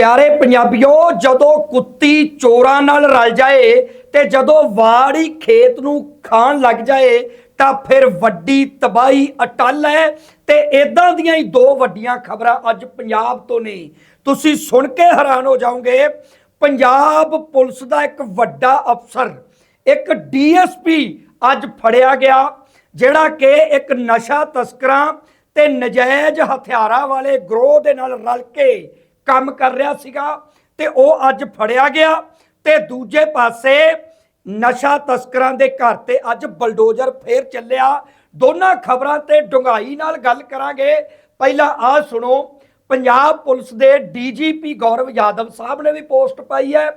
ਪਿਆਰੇ ਪੰਜਾਬੀਓ, ਜਦੋਂ ਕੁੱਤੀ ਚੋਰਾਂ ਨਾਲ ਰਲ ਜਾਏ ਤੇ ਜਦੋਂ ਵਾੜੀ ਖੇਤ ਨੂੰ ਖਾਣ ਲੱਗ ਜਾਏ, ਤਾਂ ਫਿਰ ਵੱਡੀ ਤਬਾਹੀ ਅਟਲ ਹੈ। ਤੇ ਇਦਾਂ ਦੀਆਂ ਹੀ ਦੋ ਵੱਡੀਆਂ ਖਬਰਾਂ ਅੱਜ ਪੰਜਾਬ ਤੋਂ ਨੇ। ਤੁਸੀਂ ਸੁਣ ਕੇ ਹੈਰਾਨ ਹੋ ਜਾਓਗੇ, ਪੰਜਾਬ ਪੁਲਿਸ ਦਾ ਇੱਕ ਵੱਡਾ ਅਫਸਰ, ਇੱਕ ਡੀਐਸਪੀ ਅੱਜ ਫੜਿਆ ਗਿਆ, ਜਿਹੜਾ ਕਿ ਇੱਕ ਨਸ਼ਾ ਤਸਕਰਾਂ ਤੇ ਨਜਾਇਜ਼ ਹਥਿਆਰਾਂ ਵਾਲੇ ਗਰੋਹ ਦੇ ਨਾਲ ਰਲ ਕੇ ਕੰਮ ਕਰ ਰਿਹਾ ਸੀਗਾ ਤੇ ਉਹ ਅੱਜ ਫੜਿਆ ਗਿਆ ਤੇ ਦੂਜੇ ਪਾਸੇ ਨਸ਼ਾ ਤਸਕਰਾਂ ਦੇ ਘਰ ਤੇ ਅੱਜ ਬਲਡੋਜ਼ਰ ਫੇਰ ਚੱਲਿਆ। ਦੋਨਾਂ ਖਬਰਾਂ ਤੇ ਡੁੰਗਾਈ ਨਾਲ ਗੱਲ ਕਰਾਂਗੇ। ਪਹਿਲਾਂ ਆਹ ਸੁਣੋ, ਪੰਜਾਬ ਪੁਲਿਸ ਦੇ ਡੀਜੀਪੀ ਗੌਰਵ ਯਾਦਵ ਸਾਹਿਬ ਨੇ ਵੀ ਪੋਸਟ ਪਾਈ ਹੈ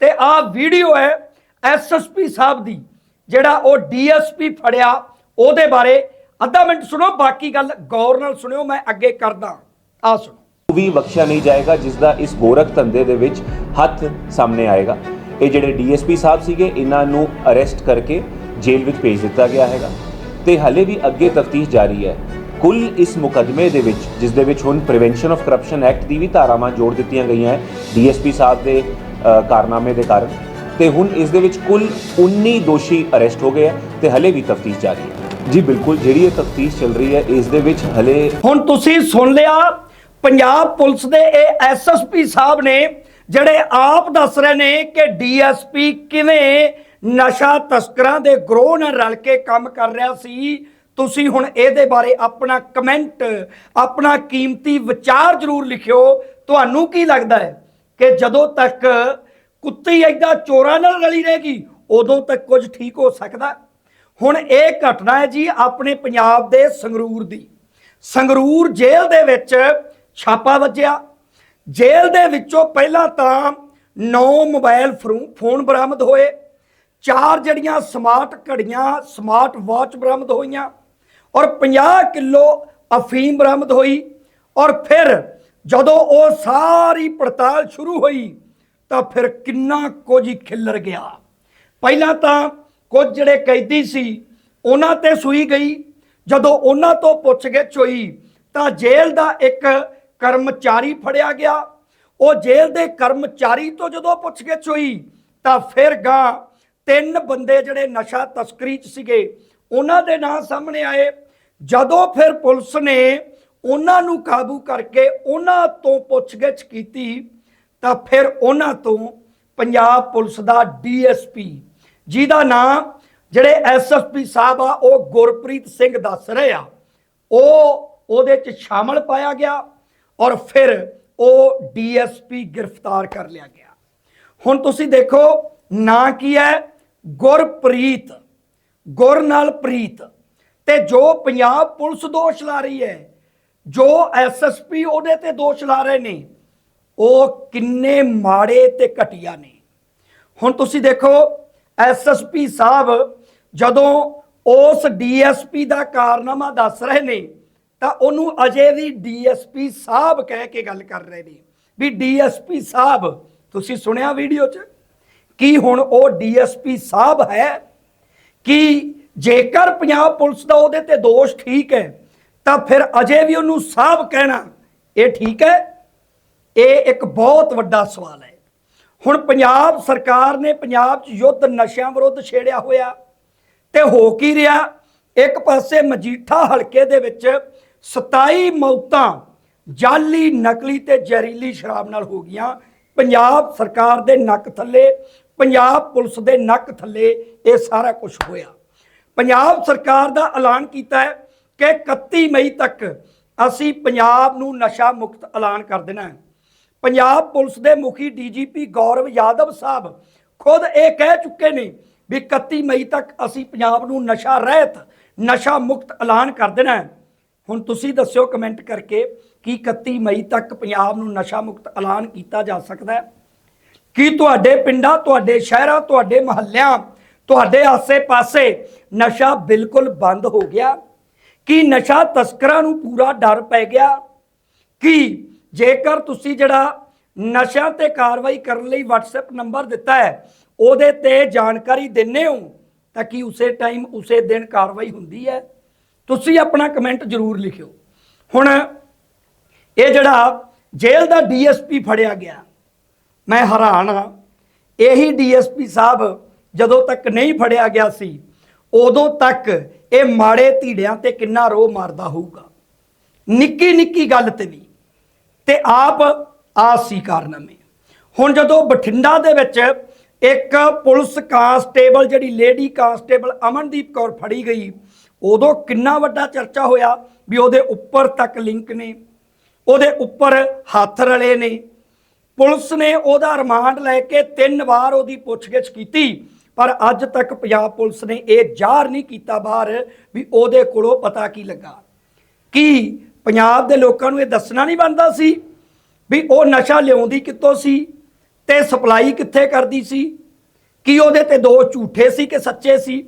ਤੇ ਆਹ ਵੀਡੀਓ ਹੈ ਐਸਐਸਪੀ ਸਾਹਿਬ ਦੀ, ਜਿਹੜਾ ਉਹ ਡੀਐਸਪੀ ਫੜਿਆ, ਉਹਦੇ ਬਾਰੇ। ਅੱਧਾ ਮਿੰਟ ਸੁਣੋ, ਬਾਕੀ ਗੱਲ ਗੌਰ ਨਾਲ ਸੁਣਿਓ, ਮੈਂ ਅੱਗੇ ਕਰਦਾ, ਆਹ ਸੁਣੋ। ਵੀ ਬਖਸ਼ਿਆ ਨਹੀਂ ਜਾਏਗਾ ਜਿਸ ਦਾ ਇਸ ਗੋਰਖ ਧੰਦੇ ਦੇ ਵਿੱਚ ਹੱਥ ਸਾਹਮਣੇ ਆਏਗਾ। ਇਹ ਜਿਹੜੇ ਡੀਐਸਪੀ ਸਾਹਿਬ ਸੀਗੇ, ਇਹਨਾਂ ਨੂੰ ਅਰੈਸਟ ਕਰਕੇ ਜੇਲ੍ਹ ਵਿੱਚ ਭੇਜ ਦਿੱਤਾ ਗਿਆ ਹੈਗਾ। ਤੇ ਹਲੇ ਵੀ ਅੱਗੇ ਤਫਤੀਸ਼ ਜਾਰੀ ਹੈ। ਕੁੱਲ ਇਸ ਮੁਕਦਮੇ ਦੇ ਵਿੱਚ, ਜਿਸ ਦੇ ਵਿੱਚ ਹੁਣ ਪ੍ਰੀਵੈਂਸ਼ਨ ਆਫ ਕਰਪਸ਼ਨ ਐਕਟ ਦੀ ਵੀ ਧਾਰਾਵਾਂ ਜੋੜ ਦਿੱਤੀਆਂ ਗਈਆਂ ਹੈ ਡੀਐਸਪੀ ਸਾਹਿਬ ਦੇ ਕਾਰਨਾਮੇ ਦੇ ਕਾਰਨ। ਤੇ ਹੁਣ ਇਸ ਦੇ ਵਿੱਚ ਕੁੱਲ 19 ਦੋਸ਼ੀ ਅਰੈਸਟ ਹੋ ਗਏ ਹੈ ਤੇ ਹਲੇ ਵੀ ਤਫਤੀਸ਼ ਜਾਰੀ ਹੈ। ਜੀ ਬਿਲਕੁਲ, ਜਿਹੜੀ ਇਹ ਤਫਤੀਸ਼ ਚੱਲ ਰਹੀ ਹੈ, ਇਸ ਦੇ ਵਿੱਚ ਹਲੇ ਹੁਣ ਤੁਸੀਂ ਸੁਣ ਲਿਆ ਪੰਜਾਬ ਪੁਲਿਸ ਦੇ ਇਹ ਐਸਐਸਪੀ ਸਾਹਿਬ ਨੇ ਜਿਹੜੇ ਆਪ ਦੱਸ ਰਹੇ ਨੇ ਕਿ ਡੀਐਸਪੀ ਕਿਵੇਂ ਨਸ਼ਾ ਤਸਕਰਾਂ ਦੇ ਗਰੋਹ ਨਾਲ ਰਲ ਕੇ ਕੰਮ ਕਰ ਰਿਹਾ ਸੀ, ਤੁਸੀਂ ਹੁਣ ਇਹਦੇ ਬਾਰੇ ਆਪਣਾ ਕਮੈਂਟ, ਆਪਣਾ ਕੀਮਤੀ ਵਿਚਾਰ ਜ਼ਰੂਰ ਲਿਖਿਓ। ਤੁਹਾਨੂੰ ਕੀ ਲੱਗਦਾ ਹੈ ਕਿ ਜਦੋਂ ਤੱਕ ਕੁੱਤੀ ਏਦਾਂ ਚੋਰਾਂ ਨਾਲ ਰਲੀ ਰਹੇਗੀ, ਉਦੋਂ ਤੱਕ ਕੁਝ ਠੀਕ ਹੋ ਸਕਦਾ ਹੁਣ ਇਹ ਘਟਨਾ ਹੈ ਜੀ ਆਪਣੇ ਪੰਜਾਬ ਦੇ ਸੰਗਰੂਰ ਦੀ। ਸੰਗਰੂਰ ਜੇਲ੍ਹ ਦੇ ਵਿੱਚ ਛਾਪਾ ਵੱਜਿਆ। ਜੇਲ੍ਹ ਦੇ ਵਿੱਚੋਂ ਪਹਿਲਾਂ ਤਾਂ 9 ਮੋਬਾਈਲ ਫਰੂ- ਫੋਨ ਬਰਾਮਦ ਹੋਏ। ਚਾਰ ਜਿਹੜੀਆਂ ਸਮਾਰਟ ਘੜੀਆਂ, ਸਮਾਰਟ ਵਾਚ ਬਰਾਮਦ ਹੋਈਆਂ। ਔਰ 50 ਕਿਲੋ ਅਫੀਮ ਬਰਾਮਦ ਹੋਈ। ਔਰ ਫਿਰ ਜਦੋਂ ਉਹ ਸਾਰੀ ਪੜਤਾਲ ਸ਼ੁਰੂ ਹੋਈ, ਤਾਂ ਫਿਰ ਕਿੰਨਾ ਕੁਝ ਹੀ ਖਿੱਲਰ ਗਿਆ। ਪਹਿਲਾਂ ਤਾਂ ਕੁਝ ਜਿਹੜੇ ਕੈਦੀ ਸੀ, ਉਹਨਾਂ ਤੇ ਸੂਈ ਗਈ। ਜਦੋਂ ਉਹਨਾਂ ਤੋਂ ਪੁੱਛਗਿੱਛ ਹੋਈ, ਤਾਂ ਜੇਲ੍ਹ ਦਾ ਇੱਕ ਕਰਮਚਾਰੀ ਫੜਿਆ ਗਿਆ। ਉਹ ਜੇਲ੍ਹ ਦੇ ਕਰਮਚਾਰੀ ਤੋਂ ਜਦੋਂ ਪੁੱਛਗਿੱਛ ਹੋਈ, ਤਾਂ ਫਿਰ ਗਾਂ ਤਿੰਨ ਬੰਦੇ ਜਿਹੜੇ ਨਸ਼ਾ ਤਸਕਰੀ 'ਚ ਸੀਗੇ, ਉਹਨਾਂ ਦੇ ਨਾਂ ਸਾਹਮਣੇ ਆਏ। ਜਦੋਂ ਫਿਰ ਪੁਲਿਸ ਨੇ ਉਹਨਾਂ ਨੂੰ ਕਾਬੂ ਕਰਕੇ ਉਹਨਾਂ ਤੋਂ ਪੁੱਛਗਿੱਛ ਕੀਤੀ, ਤਾਂ ਫਿਰ ਉਹਨਾਂ ਤੋਂ ਪੰਜਾਬ ਪੁਲਿਸ ਦਾ ਡੀਐਸਪੀ, ਜਿਹਦਾ ਨਾਮ ਜਿਹੜੇ ਐਸਐਸਪੀ ਸਾਹਿਬ ਆ, ਉਹ ਗੁਰਪ੍ਰੀਤ ਸਿੰਘ ਦੱਸ ਰਹੇ ਆ, ਉਹ ਉਹਦੇ ਚ ਸ਼ਾਮਲ ਪਾਇਆ ਗਿਆ। ਔਰ ਫਿਰ ਉਹ ਡੀਐਸਪੀ ਗ੍ਰਿਫਤਾਰ ਕਰ ਲਿਆ ਗਿਆ। ਹੁਣ ਤੁਸੀਂ ਦੇਖੋ, ਨਾਂ ਕੀ ਹੈ? ਗੁਰਪ੍ਰੀਤ। ਗੁਰ ਨਾਲ ਪ੍ਰੀਤ। ਤੇ ਜੋ ਪੰਜਾਬ ਪੁਲਿਸ ਦੋਸ਼ ਲਾ ਰਹੀ ਹੈ, ਜੋ ਐਸਐਸਪੀ ਉਹਦੇ ਤੇ ਦੋਸ਼ ਲਾ ਰਹੇ ਨੇ, ਉਹ ਕਿੰਨੇ ਮਾੜੇ ਤੇ ਘਟੀਆ ਨੇ। ਹੁਣ ਤੁਸੀਂ ਦੇਖੋ ਐਸਐਸਪੀ ਸਾਹਿਬ ਜਦੋਂ ਉਸ ਡੀਐਸਪੀ ਦਾ ਕਾਰਨਾਮਾ ਦੱਸ ਰਹੇ ਨੇ ਤਾਂ ਉਹਨੂੰ ਅਜੇ ਵੀ ਡੀਐਸਪੀ ਸਾਹਿਬ ਕਹਿ ਕੇ ਗੱਲ ਕਰ ਰਹੇ ਨੇ ਵੀ ਡੀਐਸਪੀ ਸਾਹਿਬ, ਤੁਸੀਂ ਸੁਣਿਆ ਵੀਡੀਓ 'ਚ? ਕੀ ਹੁਣ ਉਹ ਡੀਐਸਪੀ ਸਾਹਿਬ ਹੈ? ਕਿ ਜੇਕਰ ਪੰਜਾਬ ਪੁਲਿਸ ਦਾ ਉਹਦੇ ਤੇ ਦੋਸ਼ ਠੀਕ ਹੈ, ਤਾਂ ਫਿਰ ਅਜੇ ਵੀ ਉਹਨੂੰ ਸਾਹਿਬ ਕਹਿਣਾ ਇਹ ਠੀਕ ਹੈ? ਇਹ ਇੱਕ ਬਹੁਤ ਵੱਡਾ ਸਵਾਲ ਹੈ। ਹੁਣ ਪੰਜਾਬ ਸਰਕਾਰ ਨੇ ਪੰਜਾਬ 'ਚ ਯੁੱਧ ਨਸ਼ਿਆਂ ਵਿਰੁੱਧ ਛੇੜਿਆ ਹੋਇਆ ਤੇ ਹੋ ਕੀ ਰਿਹਾ? ਇੱਕ ਪਾਸੇ ਮਜੀਠਾ ਹਲਕੇ ਦੇ ਵਿੱਚ 27 ਮੌਤਾਂ ਜਾਲੀ ਨਕਲੀ ਤੇ ਜ਼ਹਿਰੀਲੀ ਸ਼ਰਾਬ ਨਾਲ ਹੋ ਗਈਆਂ। ਪੰਜਾਬ ਸਰਕਾਰ ਦੇ ਨੱਕ ਥੱਲੇ, ਪੰਜਾਬ ਪੁਲਿਸ ਦੇ ਨੱਕ ਥੱਲੇ ਇਹ ਸਾਰਾ ਕੁਝ ਹੋਇਆ। ਪੰਜਾਬ ਸਰਕਾਰ ਦਾ ਐਲਾਨ ਕੀਤਾ ਹੈ ਕਿ 31 ਮਈ ਤੱਕ ਅਸੀਂ ਪੰਜਾਬ ਨੂੰ ਨਸ਼ਾ ਮੁਕਤ ਐਲਾਨ ਕਰ ਦੇਣਾ ਹੈ। ਪੰਜਾਬ ਪੁਲਿਸ ਦੇ ਮੁਖੀ ਡੀਜੀਪੀ ਗੌਰਵ ਯਾਦਵ ਸਾਹਿਬ ਖੁਦ ਇਹ ਕਹਿ ਚੁੱਕੇ ਨੇ ਵੀ 31 ਮਈ ਤੱਕ ਅਸੀਂ ਪੰਜਾਬ ਨੂੰ ਨਸ਼ਾ ਰਹਿਤ, ਨਸ਼ਾ ਮੁਕਤ ਐਲਾਨ ਕਰ ਦੇਣਾ ਹੈ। ਹੁਣ ਤੁਸੀਂ ਦੱਸਿਓ ਕਮੈਂਟ ਕਰਕੇ ਕਿ 31 ਮਈ ਤੱਕ ਪੰਜਾਬ ਨੂੰ ਨਸ਼ਾ ਮੁਕਤ ਐਲਾਨ ਕੀਤਾ ਜਾ ਸਕਦਾ ਹੈ। ਕੀ ਤੁਹਾਡੇ ਪਿੰਡਾਂ, ਤੁਹਾਡੇ ਸ਼ਹਿਰਾਂ, ਤੁਹਾਡੇ ਮਹੱਲਿਆਂ, ਤੁਹਾਡੇ ਆਸੇ-ਪਾਸੇ ਨਸ਼ਾ ਬਿਲਕੁਲ ਬੰਦ ਹੋ ਗਿਆ? ਕੀ ਨਸ਼ਾ ਤਸਕਰਾਂ ਨੂੰ ਪੂਰਾ ਡਰ ਪੈ ਗਿਆ? ਕੀ ਜੇਕਰ ਤੁਸੀਂ ਜਿਹੜਾ ਨਸ਼ਾ ਤੇ ਕਾਰਵਾਈ ਕਰਨ ਲਈ WhatsApp ਨੰਬਰ ਦਿੱਤਾ ਹੈ, ਉਹਦੇ ਤੇ ਜਾਣਕਾਰੀ ਦਿੰਨੇ ਹੋ, ਤਾਂ ਕੀ ਉਸੇ ਟਾਈਮ ਉਸੇ ਦਿਨ ਕਾਰਵਾਈ ਹੁੰਦੀ ਹੈ? ਤੁਸੀਂ ਆਪਣਾ ਕਮੈਂਟ ਜ਼ਰੂਰ ਲਿਖਿਓ। ਹੁਣ ਇਹ ਜਿਹੜਾ ਜੇਲ੍ਹ ਦਾ ਡੀਐਸਪੀ ਫੜਿਆ ਗਿਆ, ਮੈਂ ਹੈਰਾਨ ਹਾਂ। ਇਹੀ ਡੀਐਸਪੀ ਸਾਹਿਬ ਜਦੋਂ ਤੱਕ ਨਹੀਂ ਫੜਿਆ ਗਿਆ ਸੀ, ਉਦੋਂ ਤੱਕ ਇਹ ਮਾੜੇ ਧੀੜਿਆਂ ਤੇ ਕਿੰਨਾ ਰੋਹ ਮਾਰਦਾ ਹੋਊਗਾ। ਨਿੱਕੀ ਨਿੱਕੀ ਗੱਲ ਤੇ ਵੀ। ਤੇ ਆਪ ਆਸੀ ਕਾਰਨਾਮੇ। ਹੁਣ ਜਦੋਂ ਬਠਿੰਡਾ ਦੇ ਵਿੱਚ ਇੱਕ ਪੁਲਿਸ ਕਾਂਸਟੇਬਲ, ਜਿਹੜੀ ਲੇਡੀ ਕਾਂਸਟੇਬਲ ਅਮਨਦੀਪ ਕੌਰ ਫੜੀ ਗਈ ਉਦੋਂ ਕਿੰਨਾ ਵੱਡਾ ਚਰਚਾ ਹੋਇਆ ਵੀ ਉਹਦੇ ਉੱਪਰ ਤੱਕ ਲਿੰਕ ਨੇ, ਉਹਦੇ ਉੱਪਰ ਹੱਥ ਰਲੇ ਨੇ। ਪੁਲਿਸ ਨੇ ਉਹਦਾ ਰਿਮਾਂਡ ਲੈ ਕੇ ਤਿੰਨ ਵਾਰ ਉਹਦੀ ਪੁੱਛਗਿੱਛ ਕੀਤੀ, ਪਰ ਅੱਜ ਤੱਕ ਪੰਜਾਬ ਪੁਲਿਸ ਨੇ ਇਹ ਜ਼ਾਹਰ ਨਹੀਂ ਕੀਤਾ ਬਾਹਰ ਵੀ ਉਹਦੇ ਕੋਲੋਂ ਪਤਾ ਕੀ ਲੱਗਾ। ਕੀ ਪੰਜਾਬ ਦੇ ਲੋਕਾਂ ਨੂੰ ਇਹ ਦੱਸਣਾ ਨਹੀਂ ਬਣਦਾ ਸੀ ਵੀ ਉਹ ਨਸ਼ਾ ਲਿਆਉਂਦੀ ਕਿੱਥੋਂ ਸੀ ਤੇ ਸਪਲਾਈ ਕਿੱਥੇ ਕਰਦੀ ਸੀ? ਕੀ ਉਹਦੇ ਤੇ ਦੋ ਝੂਠੇ ਸੀ ਕਿ ਸੱਚੇ ਸੀ?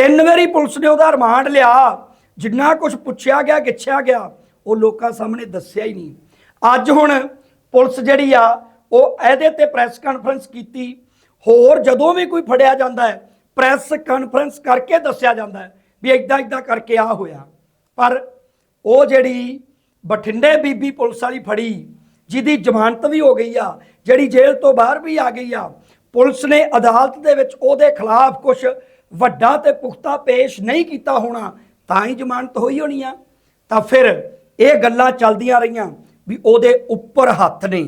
ਤਿੰਨ ਵਾਰੀ ਪੁਲਿਸ ਨੇ ਉਹਦਾ ਰਿਮਾਂਡ ਲਿਆ। ਜਿੰਨਾ ਕੁਝ ਪੁੱਛਿਆ ਗਿਆ, ਗਿੱਛਿਆ ਗਿਆ, ਉਹ ਲੋਕਾਂ ਸਾਹਮਣੇ ਦੱਸਿਆ ਹੀ ਨਹੀਂ। ਅੱਜ ਹੁਣ ਪੁਲਿਸ ਜਿਹੜੀ ਆ, ਉਹ ਇਹਦੇ ਤੇ ਪ੍ਰੈਸ ਕਾਨਫਰੰਸ ਕੀਤੀ। ਹੋਰ ਜਦੋਂ ਵੀ ਕੋਈ ਫੜਿਆ ਜਾਂਦਾ ਹੈ, ਪ੍ਰੈਸ ਕਾਨਫਰੰਸ ਕਰਕੇ ਦੱਸਿਆ ਜਾਂਦਾ ਹੈ ਵੀ ਇਦਾਂ ਇਦਾਂ ਕਰਕੇ ਆ ਹੋਇਆ। ਪਰ ਉਹ ਜਿਹੜੀ ਬਠਿੰਡੇ ਬੀਬੀ ਪੁਲਿਸ ਵਾਲੀ ਫੜੀ, ਜਿਹਦੀ ਜ਼ਮਾਨਤ ਵੀ ਹੋ ਗਈ ਆ, ਜਿਹੜੀ ਜੇਲ੍ਹ ਤੋਂ ਬਾਹਰ ਵੀ ਆ ਗਈ ਆ, ਪੁਲਿਸ ਨੇ ਅਦਾਲਤ ਦੇ ਵਿੱਚ ਉਹਦੇ ਖਿਲਾਫ ਕੁਝ ਵੱਡਾ ਤੇ ਪੁਖਤਾ ਪੇਸ਼ ਨਹੀਂ ਕੀਤਾ ਹੋਣਾ, ਤਾਂ ਹੀ ਜ਼ਮਾਨਤ ਹੋਈ ਹੋਣੀ ਆ। ਤਾਂ ਫਿਰ ਇਹ ਗੱਲਾਂ ਚੱਲਦੀਆਂ ਰਹੀਆਂ ਵੀ ਉਹਦੇ ਉੱਪਰ ਹੱਥ ਨੇ।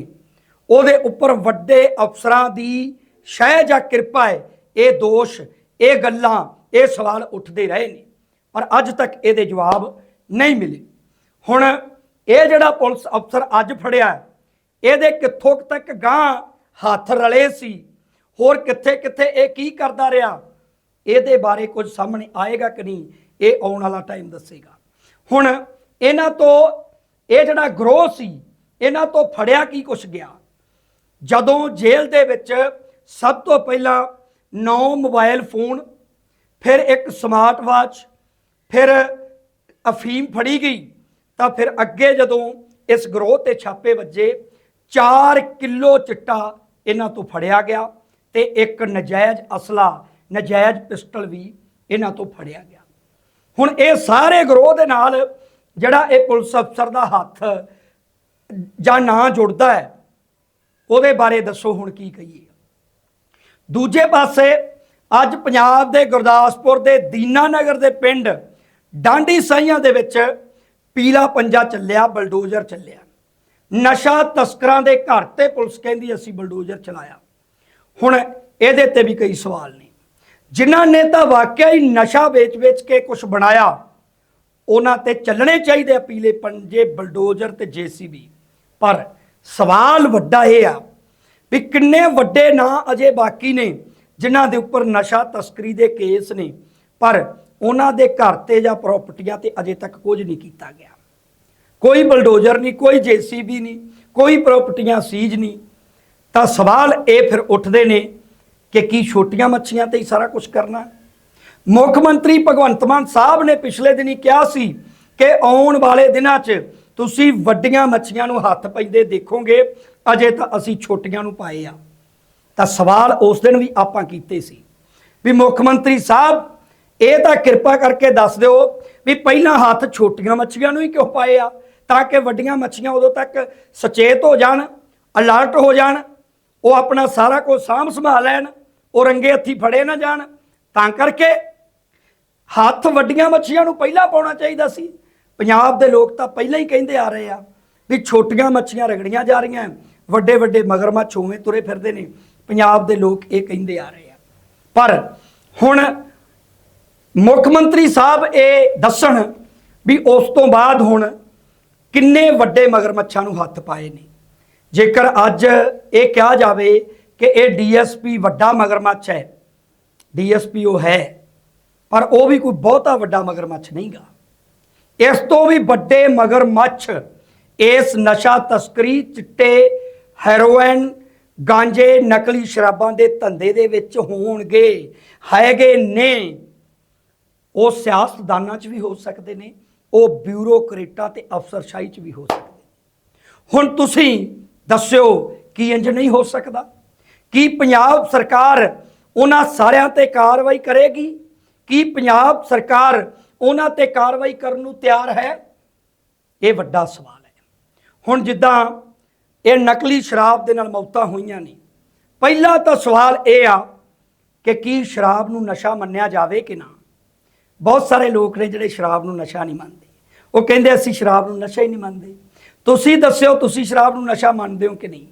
ਉਹਦੇ ਉੱਪਰ ਵੱਡੇ ਅਫਸਰਾਂ ਦੀ ਸ਼ਹਿ ਜਾਂ ਕਿਰਪਾ ਹੈ, ਇਹ ਦੋਸ਼, ਇਹ ਗੱਲਾਂ, ਇਹ ਸਵਾਲ ਉੱਠਦੇ ਰਹੇ ਨੇ। ਪਰ ਅੱਜ ਤੱਕ ਇਹਦੇ ਜਵਾਬ ਨਹੀਂ ਮਿਲੇ। ਹੁਣ ਇਹ ਜਿਹੜਾ ਪੁਲਿਸ ਅਫਸਰ ਅੱਜ ਫੜਿਆ, ਇਹਦੇ ਕਿੱਥੋਂ ਕੁ ਤੱਕ ਗਾਂ ਹੱਥ ਰਲੇ ਸੀ? ਹੋਰ ਕਿੱਥੇ ਕਿੱਥੇ ਇਹ ਕੀ ਕਰਦਾ ਰਿਹਾ? ਇਹਦੇ ਬਾਰੇ ਕੁਝ ਸਾਹਮਣੇ ਆਏਗਾ ਕਿ ਨਹੀਂ, ਇਹ ਆਉਣ ਵਾਲਾ ਟਾਈਮ ਦੱਸੇਗਾ। ਹੁਣ ਇਹਨਾਂ ਤੋਂ ਇਹ ਜਿਹੜਾ ਗਰੋਹ ਸੀ, ਇਹਨਾਂ ਤੋਂ ਫੜਿਆ ਕੀ ਕੁਛ ਗਿਆ? ਜਦੋਂ ਜੇਲ੍ਹ ਦੇ ਵਿੱਚ ਸਭ ਤੋਂ ਪਹਿਲਾਂ 9 ਮੋਬਾਈਲ ਫੋਨ ਫਿਰ ਇੱਕ ਸਮਾਰਟ ਵਾਚ ਫਿਰ ਅਫੀਮ ਫੜੀ ਗਈ, ਤਾਂ ਫਿਰ ਅੱਗੇ ਜਦੋਂ ਇਸ ਗਰੋਹ ਤੇ ਛਾਪੇ ਵੱਜੇ 4 ਕਿਲੋ ਚਿੱਟਾ ਇਹਨਾਂ ਤੋਂ ਫੜਿਆ ਗਿਆ ਤੇ ਇੱਕ ਨਜਾਇਜ਼ ਅਸਲਾ ਨਜਾਇਜ਼ ਪਿਸਟਲ ਵੀ ਇਹਨਾਂ ਤੋਂ ਫੜਿਆ ਗਿਆ। ਹੁਣ ਇਹ ਸਾਰੇ ਗਰੋਹ ਦੇ ਨਾਲ ਜਿਹੜਾ ਇਹ ਪੁਲਿਸ ਅਫਸਰ ਦਾ ਹੱਥ ਜਾਂ ਨਾਂ ਜੁੜਦਾ ਹੈ, ਉਹਦੇ ਬਾਰੇ ਦੱਸੋ ਹੁਣ ਕੀ ਕਹੀਏ। ਦੂਜੇ ਪਾਸੇ ਅੱਜ ਪੰਜਾਬ ਦੇ ਗੁਰਦਾਸਪੁਰ ਦੇ ਦੀਨਾ ਨਗਰ ਦੇ ਪਿੰਡ ਡਾਂਡੀ ਸਾਈਆਂ ਦੇ ਵਿੱਚ ਪੀਲਾ ਪੰਜਾ ਚੱਲਿਆ, ਬਲਡੋਜ਼ਰ ਚੱਲਿਆ। ਨਸ਼ਾ ਤਸਕਰਾਂ ਦੇ ਘਰ ਤੇ ਪੁਲਿਸ ਕਹਿੰਦੀ ਅਸੀਂ ਬਲਡੋਜ਼ਰ ਚਲਾਇਆ। ਹੁਣ ਇਹਦੇ ਤੇ ਵੀ ਕਈ ਸਵਾਲ ਨੇ। ਜਿਨ੍ਹਾਂ ਨੇ ਤਾਂ ਵਾਕਿਆ ਹੀ ਨਸ਼ਾ ਵੇਚ-ਵੇਚ ਕੇ ਕੁਝ ਬਣਾਇਆ, ਉਹਨਾਂ ਤੇ ਚੱਲਣੇ ਚਾਹੀਦੇ ਆ ਪੀਲੇ ਪੰਜੇ ਬਲਡੋਜ਼ਰ ਤੇ ਜੀਸੀਬੀ। ਪਰ ਸਵਾਲ ਵੱਡਾ ਇਹ ਆ ਵੀ ਕਿੰਨੇ ਵੱਡੇ ਨਾਂ ਅਜੇ ਬਾਕੀ ਨੇ ਜਿਨ੍ਹਾਂ ਦੇ ਉੱਪਰ ਨਸ਼ਾ ਤਸਕਰੀ ਦੇ ਕੇਸ ਨੇ, ਪਰ ਉਹਨਾਂ ਦੇ ਘਰ ਤੇ ਜਾਂ ਪ੍ਰਾਪਰਟੀਆਂ ਤੇ ਅਜੇ ਤੱਕ ਕੁਝ ਨਹੀਂ ਕੀਤਾ ਗਿਆ। ਕੋਈ ਬਲਡੋਜ਼ਰ ਨਹੀਂ, ਕੋਈ ਜੀਸੀਬੀ ਨਹੀਂ, ਕੋਈ ਪ੍ਰਾਪਰਟੀਆਂ ਸੀਜ ਨਹੀਂ। ਤਾਂ ਸਵਾਲ ਇਹ ਫਿਰ ਉੱਠਦੇ ਨੇ ਕਿ ਕੀ ਛੋਟੀਆਂ ਮੱਛੀਆਂ ਤੇ ਹੀ ਸਾਰਾ ਕੁਝ ਕਰਨਾ ਮੁੱਖ ਮੰਤਰੀ ਭਗਵੰਤ ਮਾਨ ਸਾਹਿਬ ਨੇ ਪਿਛਲੇ ਦਿਨੀ ਕਿਹਾ ਸੀ ਕਿ ਆਉਣ ਵਾਲੇ ਦਿਨਾਂ 'ਚ ਤੁਸੀਂ ਵੱਡੀਆਂ ਮੱਛੀਆਂ ਨੂੰ ਹੱਥ ਪੈਂਦੇ ਦੇਖੋਗੇ, ਅਜੇ ਤਾਂ ਅਸੀਂ ਛੋਟੀਆਂ ਨੂੰ ਪਾਏ ਆ। ਤਾਂ ਸਵਾਲ ਉਸ ਦਿਨ ਵੀ ਆਪਾਂ ਕੀਤੇ ਸੀ। ਵੀ ਮੁੱਖ ਮੰਤਰੀ ਸਾਹਿਬ, ਇਹ ਤਾਂ ਕਿਰਪਾ ਕਰਕੇ ਦੱਸ ਦਿਓ ਵੀ ਪਹਿਲਾਂ ਹੱਥ ਛੋਟੀਆਂ ਮੱਛੀਆਂ ਨੂੰ ਹੀ ਕਿਉਂ ਪਾਏ ਆ? ਤਾਂ ਕਿ ਵੱਡੀਆਂ ਮੱਛੀਆਂ ਉਦੋਂ ਤੱਕ ਸੁਚੇਤ ਹੋ ਜਾਣ, ਅਲਰਟ ਹੋ ਜਾਣ, ਉਹ ਆਪਣਾ ਸਾਰਾ ਕੁਝ ਸਾਂਭ ਸੰਭਾਲ ਲੈਣ। ਉਹ ਰੰਗੇ ਹੱਥੀ ਫੜੇ ਨਾ ਜਾਣ। ਤਾਂ ਕਰਕੇ ਹੱਥ ਵੱਡੀਆਂ ਮੱਛੀਆਂ ਨੂੰ ਪਹਿਲਾਂ ਪਾਉਣਾ ਚਾਹੀਦਾ ਸੀ। ਪੰਜਾਬ ਦੇ ਲੋਕ ਤਾਂ ਪਹਿਲਾਂ ਹੀ ਕਹਿੰਦੇ ਆ ਰਹੇ ਆ ਵੀ ਛੋਟੀਆਂ ਮੱਛੀਆਂ ਰਗੜੀਆਂ ਜਾ ਰਹੀਆਂ। ਵੱਡੇ ਵੱਡੇ ਮਗਰਮੱਛ ਉਵੇਂ ਤੁਰੇ ਫਿਰਦੇ ਨੇ। ਪੰਜਾਬ ਦੇ ਲੋਕ ਇਹ ਕਹਿੰਦੇ ਆ ਰਹੇ ਆ। ਪਰ ਹੁਣ ਮੁੱਖ ਮੰਤਰੀ ਸਾਹਿਬ ਇਹ ਦੱਸਣ ਵੀ ਉਸ ਤੋਂ ਬਾਅਦ ਹੁਣ ਕਿੰਨੇ ਵੱਡੇ ਮਗਰਮੱਛਾਂ ਨੂੰ ਹੱਥ ਪਾਏ ਨੇ। ਜੇਕਰ ਅੱਜ ਇਹ ਕਿਹਾ ਜਾਵੇ ਕਿ ਇਹ ਡੀਐਸਪੀ ਵੱਡਾ ਮਗਰਮੱਛ ਹੈ। ਡੀਐਸਪੀ ਉਹ ਹੈ, ਪਰ ਉਹ ਵੀ ਕੋਈ ਬਹੁਤਾ ਵੱਡਾ ਮਗਰਮੱਛ ਨਹੀਂਗਾ। ਇਸ ਤੋਂ ਵੀ ਵੱਡੇ ਮਗਰਮੱਛ ਇਸ ਨਸ਼ਾ ਤਸਕਰੀ, ਚਿੱਟੇ, ਹੈਰੋਇਨ, ਗਾਂਜੇ, ਨਕਲੀ ਸ਼ਰਾਬਾਂ ਦੇ ਧੰਦੇ ਦੇ ਵਿੱਚ ਹੋਣਗੇ, ਹੈਗੇ ਨੇ। ਉਹ ਸਿਆਸਤਦਾਨਾਂ 'ਚ ਵੀ ਹੋ ਸਕਦੇ ਨੇ, ਉਹ ਬਿਊਰੋਕਰੇਟਾਂ ਤੇ ਅਫਸਰਸ਼ਾਹੀ 'ਚ ਵੀ ਹੋ ਸਕਦੇ ਹੁਣ ਤੁਸੀਂ ਦੱਸਿਓ ਕੀ ਇੰਜ ਨਹੀਂ ਹੋ ਸਕਦਾ। ਕੀ ਪੰਜਾਬ ਸਰਕਾਰ ਉਹਨਾਂ ਸਾਰਿਆਂ ਤੇ ਕਾਰਵਾਈ ਕਰੇਗੀ? ਕੀ ਪੰਜਾਬ ਸਰਕਾਰ ਉਹਨਾਂ ਤੇ ਕਾਰਵਾਈ ਕਰਨ ਨੂੰ ਤਿਆਰ ਹੈ? ਇਹ ਵੱਡਾ ਸਵਾਲ ਹੈ। ਹੁਣ ਜਿੱਦਾਂ ਇਹ ਨਕਲੀ ਸ਼ਰਾਬ ਦੇ ਨਾਲ ਮੌਤਾਂ ਹੋਈਆਂ ਨੇ, ਪਹਿਲਾ ਤਾਂ ਸਵਾਲ ਇਹ ਆ ਕਿ ਕੀ ਸ਼ਰਾਬ ਨੂੰ ਨਸ਼ਾ ਮੰਨਿਆ ਜਾਵੇ ਕਿ ਨਾ? ਬਹੁਤ ਸਾਰੇ ਲੋਕ ਨੇ ਜਿਹੜੇ ਸ਼ਰਾਬ ਨੂੰ ਨਸ਼ਾ ਨਹੀਂ ਮੰਨਦੇ। ਉਹ ਕਹਿੰਦੇ ਅਸੀਂ ਸ਼ਰਾਬ ਨੂੰ ਨਸ਼ਾ ਹੀ ਨਹੀਂ ਮੰਨਦੇ। ਤੁਸੀਂ ਦੱਸਿਓ ਤੁਸੀਂ ਸ਼ਰਾਬ ਨੂੰ ਨਸ਼ਾ ਮੰਨਦੇ ਹੋ ਕਿ ਨਹੀਂ?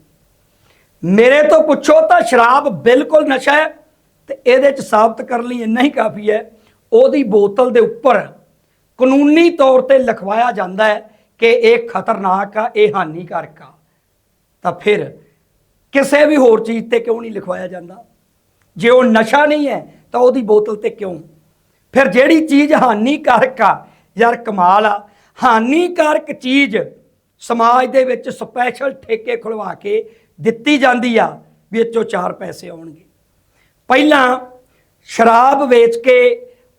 ਮੇਰੇ ਤੋਂ ਪੁੱਛੋ ਤਾਂ ਸ਼ਰਾਬ ਬਿਲਕੁਲ ਨਸ਼ਾ ਹੈ ਤੇ ਇਹਦੇ ਚ ਸਾਬਤ ਕਰਨ ਲਈ ਇੰਨਾ ਹੀ ਕਾਫੀ ਹੈ। ਉਹਦੀ ਬੋਤਲ ਦੇ ਉੱਪਰ ਕਾਨੂੰਨੀ ਤੌਰ ਤੇ ਲਿਖਵਾਇਆ ਜਾਂਦਾ ਹੈ ਕਿ ਇਹ ਖਤਰਨਾਕ ਆ, ਇਹ ਹਾਨੀਕਾਰਕ ਆ। ਤਾਂ ਫਿਰ ਕਿਸੇ ਵੀ ਹੋਰ ਚੀਜ਼ ਤੇ ਕਿਉਂ ਨਹੀਂ ਲਿਖਵਾਇਆ ਜਾਂਦਾ? ਜੇ ਉਹ ਨਸ਼ਾ ਨਹੀਂ ਹੈ, ਤਾਂ ਉਹਦੀ ਬੋਤਲ ਤੇ ਕਿਉਂ? ਫਿਰ ਜਿਹੜੀ ਚੀਜ਼ ਹਾਨੀਕਾਰਕ ਆ, ਯਾਰ ਕਮਾਲ ਆ। ਹਾਨੀਕਾਰਕ ਚੀਜ਼ ਸਮਾਜ ਦੇ ਵਿੱਚ ਸਪੈਸ਼ਲ ਠੇਕੇ ਖੁਲਵਾ ਕੇ ਦਿੱਤੀ ਜਾਂਦੀ ਆ ਵੀ ਇਹ 'ਚੋਂ ਚਾਰ ਪੈਸੇ ਆਉਣਗੇ। ਪਹਿਲਾਂ ਸ਼ਰਾਬ ਵੇਚ ਕੇ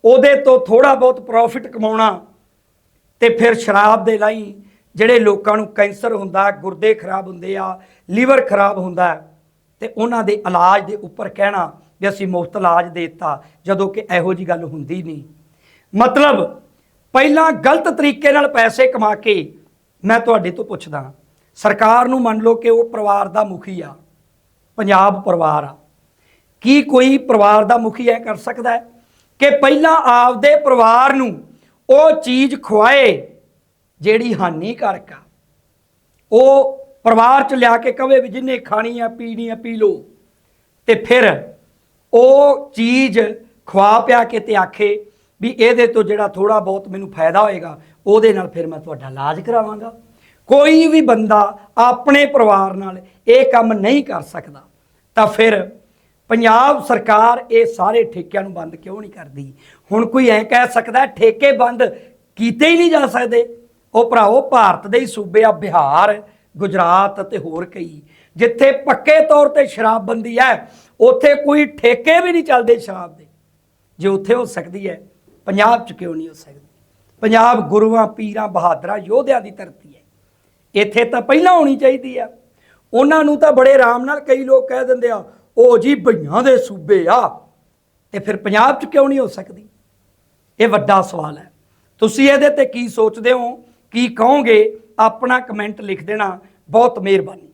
ਉਹਦੇ ਤੋਂ ਥੋੜਾ ਬਹੁਤ ਪ੍ਰੋਫਿਟ ਕਮਾਉਣਾ ਤੇ ਫਿਰ ਸ਼ਰਾਬ ਦੇ ਲਈ ਜਿਹੜੇ ਲੋਕਾਂ ਨੂੰ ਕੈਂਸਰ ਹੁੰਦਾ ਗੁਰਦੇ ਖਰਾਬ ਹੁੰਦੇ ਆ ਲੀਵਰ ਖਰਾਬ ਹੁੰਦਾ ਹੈ, ਤੇ ਉਹਨਾਂ ਦੇ ਇਲਾਜ ਦੇ ਉੱਪਰ ਕਹਿਣਾ ਵੀ ਅਸੀਂ ਮੁਫਤ ਇਲਾਜ ਦੇਤਾ ਜਦੋਂ ਕਿ ਇਹੋ ਜੀ ਗੱਲ ਹੁੰਦੀ ਨਹੀਂ। ਮਤਲਬ ਪਹਿਲਾਂ ਗਲਤ ਤਰੀਕੇ ਨਾਲ ਪੈਸੇ ਕਮਾ ਕੇ ਮੈਂ ਤੁਹਾਡੇ ਤੋਂ ਪੁੱਛਦਾ ਸਰਕਾਰ ਨੂੰ ਮੰਨ ਲਓ ਕਿ ਉਹ ਪਰਿਵਾਰ ਦਾ ਮੁਖੀ ਆ, ਪੰਜਾਬ ਪਰਿਵਾਰ ਆ। ਕੀ ਕੋਈ ਪਰਿਵਾਰ ਦਾ ਮੁਖੀ ਐ ਕਰ ਸਕਦਾ ਹੈ ਕਿ ਪਹਿਲਾਂ ਆਪਦੇ ਪਰਿਵਾਰ ਨੂੰ ਉਹ ਚੀਜ਼ ਖਵਾਏ ਜਿਹੜੀ ਹਾਨੀਕਾਰਕ ਆ। ਉਹ ਪਰਿਵਾਰ ਚ ਲਿਆ ਕੇ ਕਵੇ ਵੀ ਜਿੰਨੇ ਖਾਣੀ ਆ ਪੀਣੀ ਆ ਪੀ ਲੋ ਤੇ ਫਿਰ ਉਹ ਚੀਜ਼ ਖਵਾ ਪਿਆ ਕੇ ਤੇ ਆਖੇ ਵੀ ਇਹਦੇ ਤੋਂ ਜਿਹੜਾ ਥੋੜਾ ਬਹੁਤ ਮੈਨੂੰ ਫਾਇਦਾ ਹੋਏਗਾ, ਉਹਦੇ ਨਾਲ ਫਿਰ ਮੈਂ ਤੁਹਾਡਾ ਇਲਾਜ ਕਰਾਵਾਂਗਾ। ਕੋਈ ਵੀ ਬੰਦਾ ਆਪਣੇ ਪਰਿਵਾਰ ਨਾਲ ਇਹ ਕੰਮ ਨਹੀਂ ਕਰ ਸਕਦਾ, ਤਾਂ ਫਿਰ ਪੰਜਾਬ ਸਰਕਾਰ ਇਹ ਸਾਰੇ ਠੇਕਿਆਂ ਨੂੰ ਬੰਦ ਕਿਉਂ ਨਹੀਂ ਕਰਦੀ? ਹੁਣ ਕੋਈ ਐ ਕਹਿ ਸਕਦਾ, ਠੇਕੇ ਬੰਦ ਕੀਤੇ ਹੀ ਨਹੀਂ ਜਾ ਸਕਦੇ। ਉਹ ਭਰਾਓ ਭਾਰਤ ਦੇ ਹੀ ਸੂਬੇ ਆ, ਬਿਹਾਰ, ਗੁਜਰਾਤ ਅਤੇ ਹੋਰ ਕਈ। ਜਿੱਥੇ ਪੱਕੇ ਤੌਰ ਤੇ ਸ਼ਰਾਬਬੰਦੀ ਹੈ, ਉੱਥੇ ਕੋਈ ਠੇਕੇ ਵੀ ਨਹੀਂ ਚੱਲਦੇ ਸ਼ਰਾਬ ਦੇ। ਜੇ ਉੱਥੇ ਹੋ ਸਕਦੀ ਹੈ, ਪੰਜਾਬ 'ਚ ਕਿਉਂ ਨਹੀਂ ਹੋ ਸਕਦੀ? ਪੰਜਾਬ ਗੁਰੂਆਂ, ਪੀਰਾਂ, ਬਹਾਦਰਾਂ, ਯੋਧਿਆਂ ਦੀ ਧਰਤੀ ਹੈ। ਇੱਥੇ ਤਾਂ ਪਹਿਲਾਂ ਹੋਣੀ ਚਾਹੀਦੀ ਆ। ਉਹਨਾਂ ਨੂੰ ਤਾਂ ਬੜੇ ਆਰਾਮ ਨਾਲ ਕਈ ਲੋਕ ਕਹਿ ਦਿੰਦੇ ਆ, ਉਹ ਜੀ ਭਈਆਂ ਦੇ ਸੂਬੇ ਆ। ਤੇ ਫਿਰ ਪੰਜਾਬ 'ਚ ਕਿਉਂ ਨਹੀਂ ਹੋ ਸਕਦੀ? ਇਹ ਵੱਡਾ ਸਵਾਲ ਹੈ। ਤੁਸੀਂ ਇਹਦੇ ਤੇ ਕੀ ਸੋਚਦੇ ਹੋ, ਕੀ ਕਹੋਗੇ? ਆਪਣਾ ਕਮੈਂਟ ਲਿਖ ਦੇਣਾ। ਬਹੁਤ ਮਿਹਰਬਾਨੀ।